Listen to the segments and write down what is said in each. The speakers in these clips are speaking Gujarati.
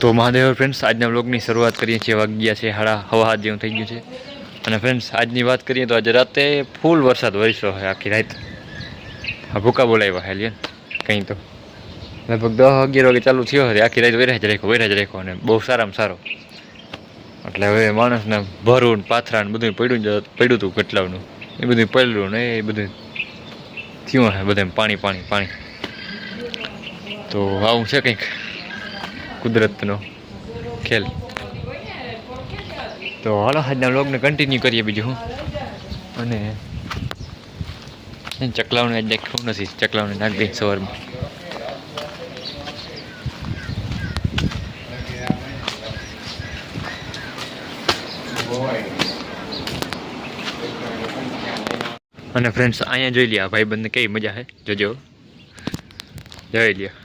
તો મહાદેવ ફ્રેન્ડ્સ આજના બ્લોગની શરૂઆત કરીએ છીએ. વાગ્યા છે હાડા હવા જેવું થઈ ગયું છે. અને ફ્રેન્ડ્સ આજની વાત કરીએ તો આજે રાતે ફૂલ વરસાદ વરસ્યો હોય આખી રાત. હા ભૂકા બોલાવ્યા હે લ્યો. કંઈ તો. લગભગ દસ અગિયાર વાગે ચાલુ થયો હતો આખી રાત વેરા જ રાખ્યો વેરા રાખ્યો. અને બહુ સારામાં સારો. એટલે હવે માણસને ભરું ને પાથરા ને બધું પડ્યું પડ્યું હતું કેટલાનું એ બધું પડ્યું ને એ બધું થયું હે બધે પાણી પાણી પાણી. તો આવું છે કંઈક? કુદરતનો. ખેલ. તો હાલો, આજના વ્લોગને કન્ટિન્યુ કરીએ બીજું હું. અને ચકલાઓને આજ દેખાવું નથી, ચકલાઓને નાખ સવારમાં. અને ફ્રેન્ડ્સ અહીંયા જોઈ લ્યા ભાઈબંધને કેવી મજા છે? જોજો જોઈ લ્યો.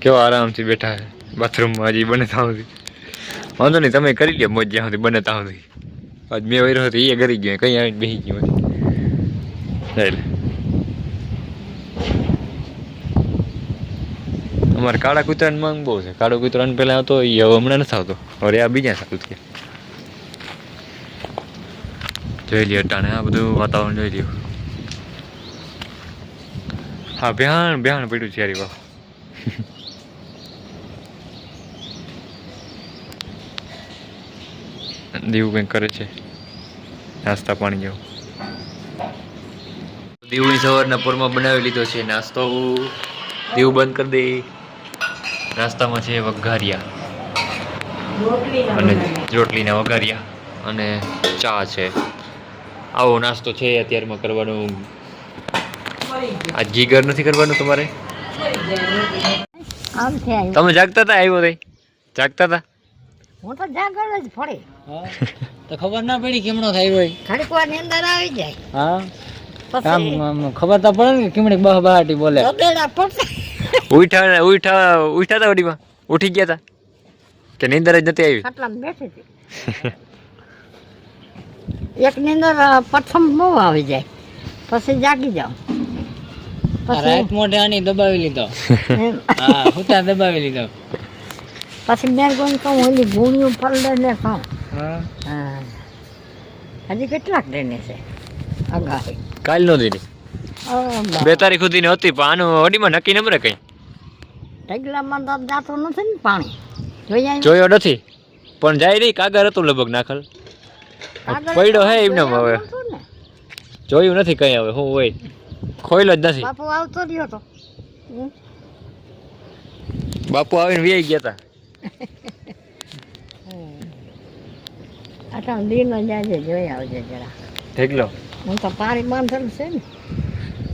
કેવો આરામથી બેઠા છે. બાથરૂમમાં હજી બને ત્યાં વાંધો નહીં, તમે કરી લ્યો, મોજ જ્યાં સુધી બને ત્યાં સુધી. આજ મેં વૈરો હતો એ કરી ગયો, કઈ આવીને બેસી ગયો જોઈ અમારે કાળા કૂતરાની માંગ બહુ છે. કાળો કૂતરાને પહેલાં આવતો એ હવે હમણાં નથી આવતો. હવે આ બીજા સારું થયા જોઈ લ્યો, અટાણે આ બધું વાતાવરણ જોઈ લ્યો. હા, ભ્યાણ ભ્યાણ પડ્યું છે યારી વાહ દીવું કંઈક કરે છે. નાસ્તા પાણી જેવું. દીવની સવારના પોરમાં બનાવી લીધો છે નાસ્તો. દીવું બંધ કરી દે. નાસ્તામાં છે વઘારિયા. અને રોટલીના વઘારિયા અને ચા છે. આવો નાસ્તો છે અત્યારમાં કરવાનું. આ જીગર નથી કરવાનું તમારે. તમે જાગતા હતા? આવ્યો તઈ જાગતા હતા? હું તો જાગર જ ફળે તો ખબર ના પડી કેમનો થાય હોય ઘડીક વારની અંદર આવી જાય. હા? આમ ખબર તો પડે ને કે કેમણી બહ બહાટી બોલે. ઉઠા ઉઠા ઉઠા હતા વડીમાં. ઉઠી ગયા હતા કે નીંદર જ નથી આવી? બેઠી હતી. એક નીંદર પ્રથમ બહુ આવી જાય. પછી જાગી જાઉં. રાત મોઢે આની દબાવી લીધો. હા હુતા દબાવી લીધો. પછી મેં કોઈ કહું ઓલી ભૂણિયું પલડે ને કહું હા. હા. હજી કેટલાક દિને છે? અગાહી. કાલ નો દીની બે તારીખ સુધી હતી પણ આનું ઓડીમાં નક્કી નંબરે કઈ. ઢગલામાં તો જાતો નથી ને પાણી. જોયો નથી. પણ જાય નહીં કાગર હતું લગભગ નાખલ. પડ્યો હે એમને હવે. ને. જોયું નથી કઈ હવે હું હોય. ખોઈલો જ નથી. બાપુ આવતો રહ્યો તો. બાપુ આવીને વ્યાઈ ગયા હતા આટલા દીનો જાજે જોઈ આવજે જરા. ઢેકલો હું તો પાણી બાંધેલું છે ને.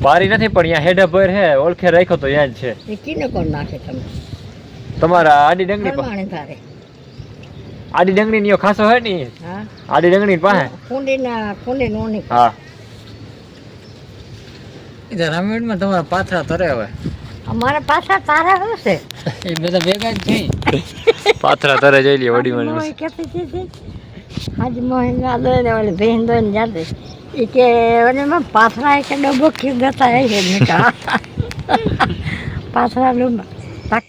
પારી નથી પણ અહીંયા હેડા ભર હે ઓળખે રાખ્યો તો ત્યાં જ છે. એ કીને કોણ નાખે તમે તમારા આડી તારે. આડી ડંગરી ની ખાસો હે ની હા. આડી ડંગરી પાસે કુંડીના કુંડી નો ની હા. ઇધર રામાયણમાં તમારા પાથરા તરે હવે. અમારે પાછા તારા શું છે એ બધા ભેગા જ છે પાથરા તારે જઈ લે વડી મને કહેતી હતી હાજી મોહી ના દોય ને ઓલી બહેન દોય ને જાતે. એ કે ઓને માં પાથરા કે ડબ્બો કે ગતા હે છે. મીઠા પાથરા ડબ્બા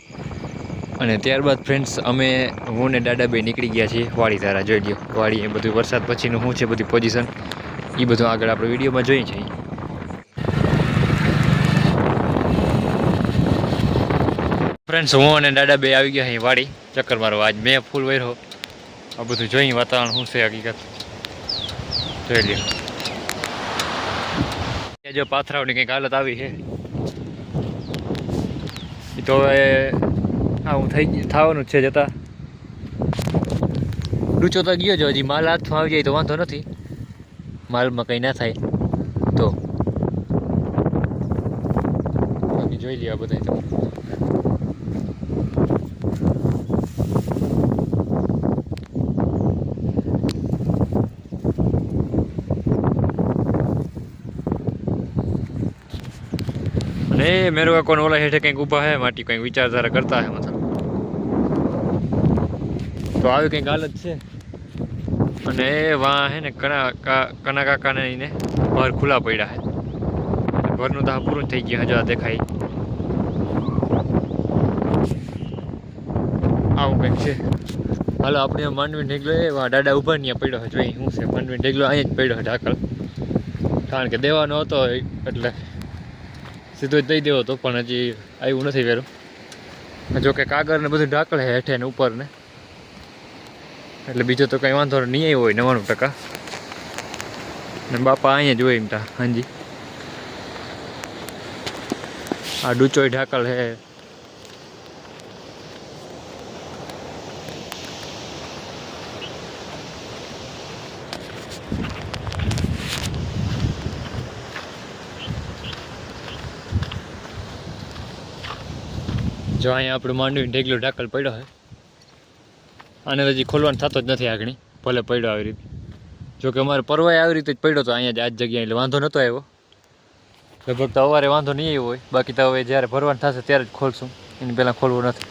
અને ત્યારબાદ ફ્રેન્ડ્સ અમે હું ને દાદા બે નીકળી ગયા છીએ વાડી તારા જોઈ લ્યો. વાડી એ બધું વરસાદ પછીનું શું છે બધી પોઝિશન એ બધું આગળ આપણે વિડીયોમાં જોઈએ છીએ ફ્રેન્ડ્સ હું અને દાદા બે આવી ગયા અહીં વાડી. ચક્કર મારો આજ મેં ફૂલ વર્યો આ બધું જોઈ વાતાવરણ શું છે હકીકત? જોઈ લ્યો. જો પાથરાઓની કંઈક હાલત આવી છે. એ તો હવે હા, હું થઈ થવાનું જ છે જતા. ડૂચો તો ગયો છે હજી માલ હાથમાં આવી જાય તો વાંધો નથી. માલમાં કંઈ ના થાય. તો. બાકી જોઈ લે આ બધા અને મેરો કાકોને ઓલા હેઠે કંઈક ઊભા હે, માટી કંઈક વિચારધારા કરતા હે, મતલબ. તો આવી કંઈક હાલત છે. અને એ વાં હે ને કના કા- કના કાકાને એને બહાર ખુલ્લા પડ્યા હે. ઘરનું તો પૂરું થઈ ગયું હજુ દેખાય. આવું કંઈક છે. હાલો, આપણે માંડવી ઢેગલો એ દાદા ઊભા ત્યાં પડ્યો હજુ શું છે. માંડવી ઢેગલો અહીંયા જ પડ્યો છે ઢાકળ કારણ કે દેવાનો હતો એટલે સીધો જ દઈ દેવો હતો, પણ હજી આવ્યું નથી વેરું. જોકે કાગળ ને બધું ઢાકળ હેઠે ને ઉપર ને. એટલે બીજો તો કંઈ વાંધો નહીં આવ્યો હોય નવ્વાણું ટકા. ને બાપા અહીંયા જ હોય એમ તા, હાજી. આ ડૂચોય ઢાકળ હે. જો અહીંયા આપણે માંડવી ઢેગલો ઢાકલ પડ્યો હોય અને હજી ખોલવાનું થતો જ નથી આગળ ભલે પડ્યો આવી રીતે. જો કે અમારે પરવાય આવી રીતે જ પડ્યો તો અહીંયા જ આ જગ્યાએ, એટલે વાંધો નહોતો આવ્યો. લગભગ તો અવારે વાંધો નહીં આવ્યો હોય, બાકી તો હવે જ્યારે ભરવાનું થશે ત્યારે જ ખોલશું, એની પહેલાં ખોલવું નથી.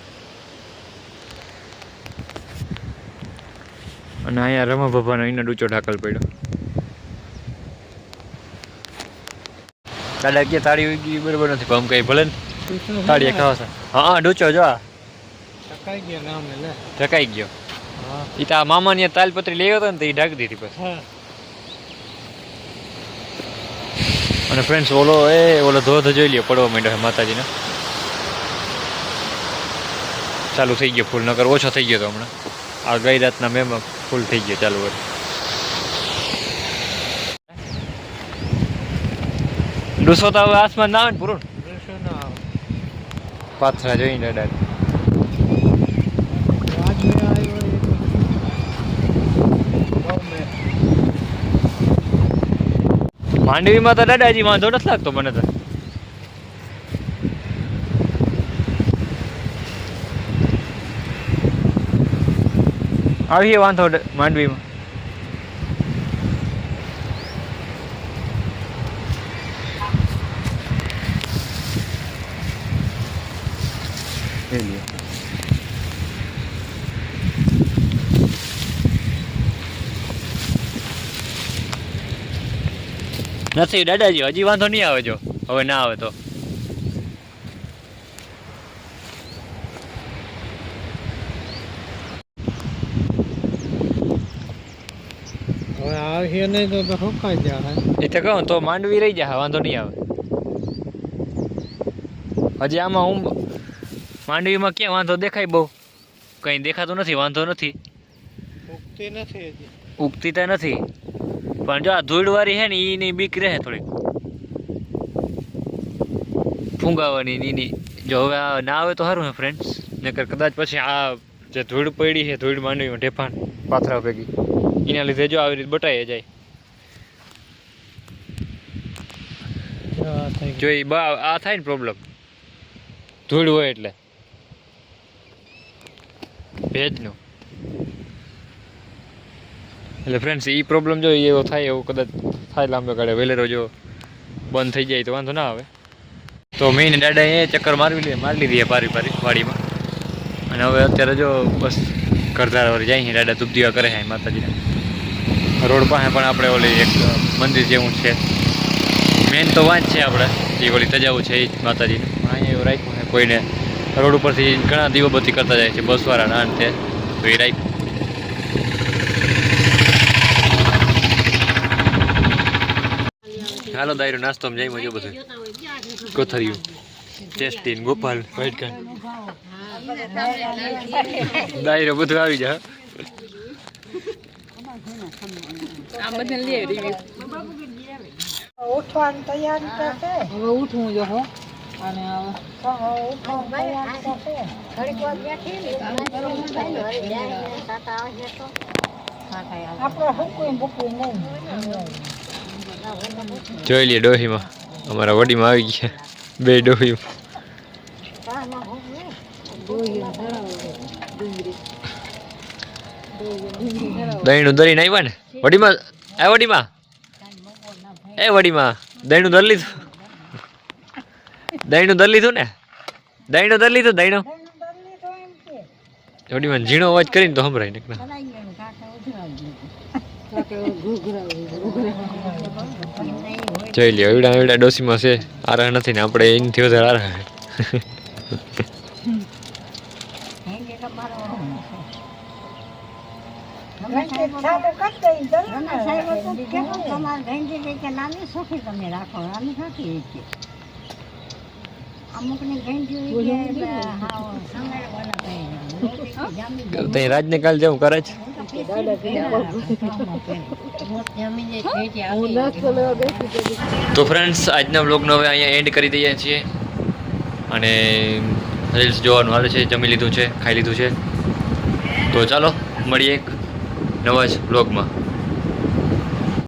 અને અહીંયા રમા ભભાનો એને ડૂચો ઢાકલ પડ્યો. દાદા કે તાળી બરોબર નથી, પણ કઈ ભલે ને. તાળી ખાવા છે. હા ડૂચો જો આ. ટકાઈ ગયા નામે લે. ઢકાઈ ગયો. એ તો આ મામાની તાલપત્રી લઈ હતો ને તો ઢાંકી દીધી પછી. અને ફ્રેન્ડ્સ ઓલો એ ઓલો ધોધ જોઈ લ્યો પડવા માંડ્યો છે માતાજીને. ચાલુ થઈ ગયો ફૂલ નગર ઓછો થઈ ગયો તો હમણાં. આ ગઈ રાતના મેં ફૂલ થઈ ગયો ચાલુ હોય ડૂસો તો હવે આસમાન ના આવે ને પૂરું. ના પાથરા જોઈને આવ્યો માંડવીમાં તો દાદાજી વાંધો નથી લાગતો મને તો. આવીએ વાંધો માંડવીમાં લઈ લ્યો. નથી દાદાજી હજી વાંધો નહીં આવે જો. હવે ના આવે તો. આવીએ નહીં તો હુકાઈ જાય એ તો કહું તો માંડવી રહી જાય વાંધો નહીં આવે. હજી આમાં હું માંડવીમાં ક્યાં વાંધો દેખાય બહુ? કંઈ દેખાતો નથી વાંધો નથી. ઉગતી નથી હજી. ઉગતી તો નથી. પણ જો આ ધૂળવાળી હે ને એની બીક રહે થોડીક. ફૂંગાવાની એની જો હવે આ ના આવે તો સારું ને ફ્રેન્ડ્સ નકર કદાચ પછી આ જે ધૂળ પડી છે ધૂળ માંડવીમાં ઢેફાણ પાથરા ભેગી એના લીધે જો આવી રીતે બટાઈ જાય. જો આ એ બા આ થાય ને પ્રોબ્લેમ ધૂળ હોય એટલે. ભેજનો. એટલે ફ્રેન્ડ્સ એ પ્રોબ્લેમ જો એવો થાય, એવો કદાચ થાય લાંબે ગાળે. વહેલેરો જો બંધ થઈ જાય તો વાંધો ના આવે. તો મેઇન દાદા એ ચક્કર મારવી લે, મારી લીધી પારી પારી વાડીમાં. અને હવે અત્યારે જો બસ કરતાર વળી જાય દાદા ધૂપધીવા કરે છે માતાજીને. રોડ પાસે પણ આપણે ઓલી એક મંદિર જેવું છે. મેન તો વાંચ છે આપણે, જે ઓલી તજાવું છે એ જ માતાજીને અહીંયા એવું રાખ્યું કોઈને રોડ ઉપરથી ઘણા દીવબત્તી કરતા જાય છે બસવાળા ના તે, તો એ રાખ્યું. હાલો દાયરો નાસ્તો જઈ મજો બધું કોથરિયું ટેસ્ટીન ગોપાલ વ્હાઈટ કાન દાયરો બધું આવી જાય ઉઠવાની તૈયારી હવે ઉઠવું જો હો. અને આપણે નહીં જોઈ લઈએ ડોહીમાં. અમારા વડીમાં આવી ગયા. બે ડોહી દહીણું દરીને આવ્યા ને? વડીમાં? એ વડીમાં? એ વડીમાં? દહીંનું દર લીધું? દહીંનું દર લીધું ને? દહીણું દર લીધું, દહીનું? વડીમાં ઝીણો અવાજ કરીને તો સંભળાય ને જોઈ લ્યો એવડા એવડા ડોસીમાં છે. આરા નથી ને આપણે એનથી વધારે આરા રાજને કાલ જેવું કરે છે? તો ફ્રેન્ડ્સ આજના બ્લોગનો હવે અહીંયા એન્ડ કરી દઈએ છીએ. અને રીલ્સ જોવાનું હાલે છે, જમી લીધું છે, ખાઈ લીધું છે. તો ચાલો, મળીએ એક નવા જ બ્લોગમાં